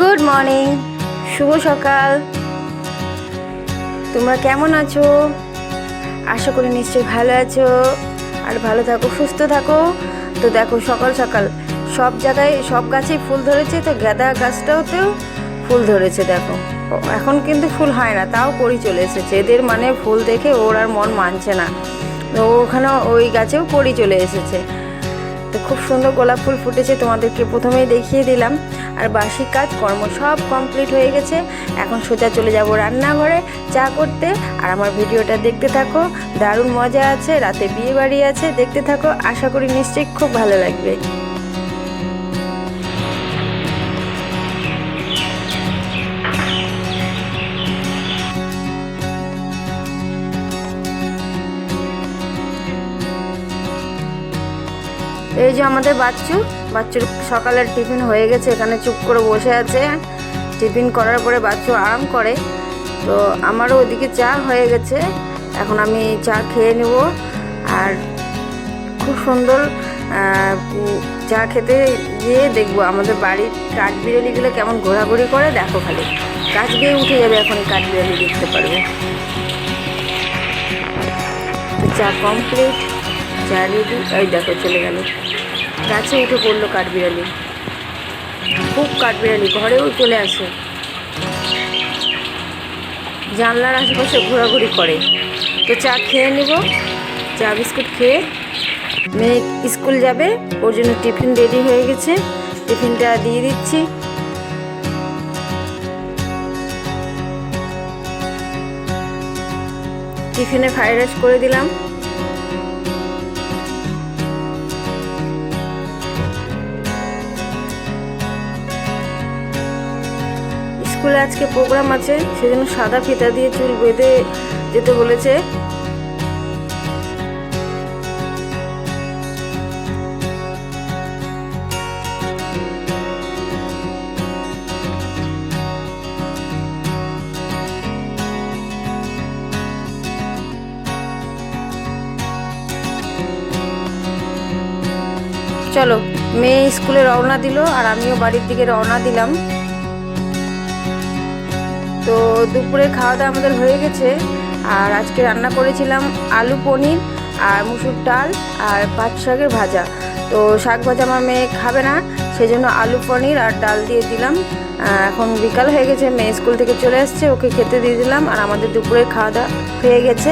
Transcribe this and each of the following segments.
Good morning, শুভ সকাল। তোমরা কেমন আছো? আশা করি নিশ্চয়ই ভালো আছো আর ভালো থাকো, সুস্থ থাকো। তো দেখো, সকাল সকাল। সব জায়গায়, সব গাছেই ফুল ধরেছে, তো গাঁদা গাছটাওতেও ফুল ধরেছে, দেখো। এখন কিন্তু ফুল হয় না, তাও করি চলে এসেছে। এদের মানে ফুল দেখে ওর আর মন মানছে না। তো ওখানে ওই গাছেও করি চলে এসেছে। তো খুব সুন্দর গোলাপ ফুল ফুটেছে, তোমাদেরকে প্রথমেই দেখিয়ে দিলাম। আর বাসি কাজ, কর্ম সব কমপ্লিট হয়ে গেছে। এখন সোজা চলে যাব রান্নাঘরে, চা করতে। আর আমার ভিডিওটা দেখতে থাকো। দারুণ মজা আছে, রাতে বিয়ে বাড়ি আছে, দেখতে থাকো। আশা করি নিশ্চয়ই খুব ভালো লাগবে। এই যে আমাদের বাচ্চু বাচ্চুর সকালের টিফিন হয়ে গেছে, এখানে চুপ করে বসে আছে। টিফিন করার পরে বাচ্চু আরাম করে। তো আমারও ওদিকে চা হয়ে গেছে, এখন আমি চা খেয়ে নেব। আর খুব সুন্দর চা খেতে গিয়ে দেখব আমাদের বাড়ির কাঠ বিড়ালিগুলো কেমন ঘোরাঘুরি করে। দেখো খালি, গাছ গিয়ে উঠে যাবে এখন কাঠ বিড়ালি দেখতে পারবে। চা কমপ্লিট চা রেডি ওই দেখো চলে গেল। গাছে উঠে পড়ল কাঠবিড়ালি। খুব কাঠবিড়ালি, ঘরেও চলে আসে। জানলার আশেপাশে ঘোরাঘুরি করে। তো চা খেয়ে নেব, চা বিস্কুট খেয়ে। মেয়ে স্কুল যাবে, ওর জন্য টিফিন রেডি হয়ে গেছে। টিফিনটা দিয়ে দিচ্ছি। টিফিনে ফ্রাইড রাইস করে দিলাম। স্কুলে আজকে প্রোগ্রাম আছে, সেজন্য সাদা ফিতা দিয়ে চুল বেঁধে যেতে বলেছে। চলো, মেয়ে স্কুলে রওনা দিল আর আমিও বাড়ির দিকে রওনা দিলাম। তো দুপুরে খাওয়া দাওয়া আমাদের হয়ে গেছে। আর আজকে রান্না করেছিলাম আলু পনির আর মুসুর ডাল আর পাট শাকের ভাজা। তো শাক ভাজা আমার মেয়ে খাবে না, সেজন্য আলু পনির আর ডাল দিয়ে দিলাম। এখন বিকাল হয়ে গেছে, মেয়ে স্কুল থেকে চলে আসছে ওকে খেতে দিয়ে দিলাম। আর আমাদের দুপুরে খাওয়া দাওয়া হয়ে গেছে।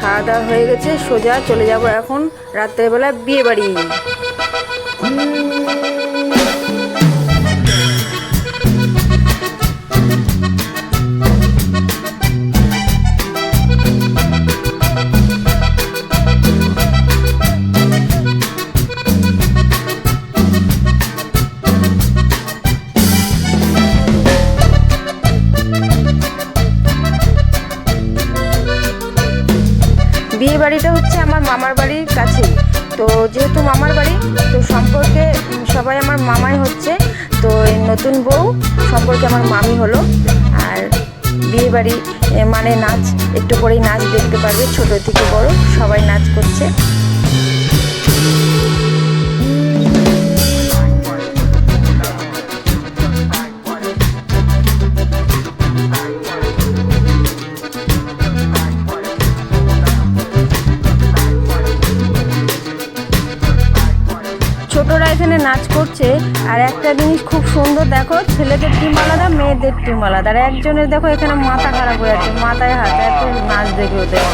খাওয়া দাওয়া হয়ে গেছে সোজা চলে যাব এখন রাত্রেবেলা বিয়ে বাড়ি আমার মামার বাড়ির কাছেই। তো যেহেতু মামার বাড়ি, তো সম্পর্কে সবাই আমার মামাই হচ্ছে। তো নতুন বউ সম্পর্কে আমার মামি হলো। আর বিয়ে বাড়ি মানে নাচ, একটু করেই নাচ দেখতে পারবে, ছোট থেকে বড়, সবাই নাচ করছে। নাচ করছে, আর একটা জিনিস খুব সুন্দর, দেখো, ছেলেদের টিম আলাদা, মেয়েদের টিম আলাদা। আর একজনের, দেখো, এখানে মাথা খারাপ হয়ে আছে মাথায় হাতে, এত নাচ দেখে ওদের।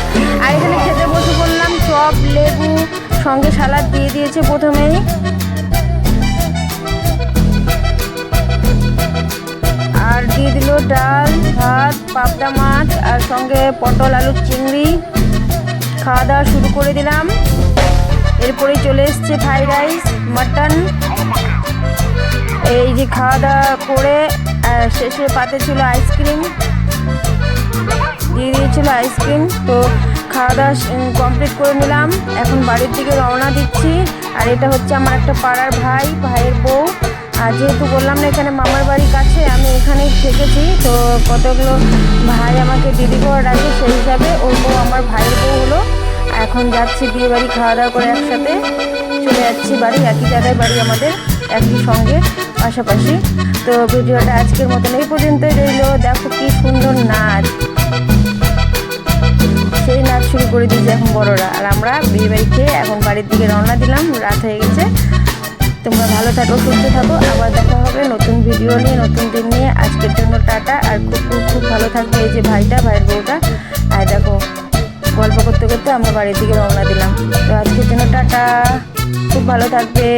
আর এখানে খেতে বসে বললাম, চপ, লেবু, সঙ্গে সালাদ দিয়ে দিয়েছে প্রথমেই। আর দিয়ে দিল ডাল, ভাত, পাবদা মাছ, আর সঙ্গে পটল, আলুর চিংড়ি। খাওয়া দাওয়া শুরু করে দিলাম। এরপরে চলে এসছে ফ্রাইড রাইস, মাটন। এই যে খাওয়া দাওয়া করে শেষে পাতে ছিল আইসক্রিম। দিয়ে দিয়েছিল আইসক্রিম। তো খাওয়া দাওয়া কমপ্লিট করে নিলাম। এখন বাড়ির দিকে রওনা দিচ্ছি। আর এটা হচ্ছে আমার একটা পাড়ার ভাই, ভাইয়ের বউ। আর যেহেতু বললাম না এখানে মামার বাড়ির কাছে, আমি এখানেই থেকেছি। তো কতগুলো ভাই আমাকে দিদি করে রাখে সেই হিসাবে ওর বউ আমার ভাইয়ের বউ হলো। এখন যাচ্ছি বিয়ে বাড়ি খাওয়া দাওয়া করে একসাথে চলে যাচ্ছি বাড়ি। একই জায়গায় বাড়ি আমাদের, একই সঙ্গে পাশাপাশি। তো ভিডিওটা আজকের মতন এই পর্যন্তই রইল। দেখো কি সুন্দর নাচ। সেই নাচ শুরু করে দিয়েছে এখন বড়রা। আর আমরা বিয়ে বাড়ি খেয়ে এখন বাড়ির দিকে রওনা দিলাম। রাত হয়ে গেছে। তোমরা ভালো থাকো, সুস্থ থাকো। আবার দেখা হবে নতুন ভিডিও নিয়ে, নতুন দিন নিয়ে। আজকের জন্য টাটা। আর খুব খুব খুব ভালো থাকবে এই যে ভাইটা, ভাইয়ের বউটা। করতে আমরা বাড়ির দিকে রওনা দিলাম। তো আজকের জন্য টাটা। খুব ভালো থাকবে।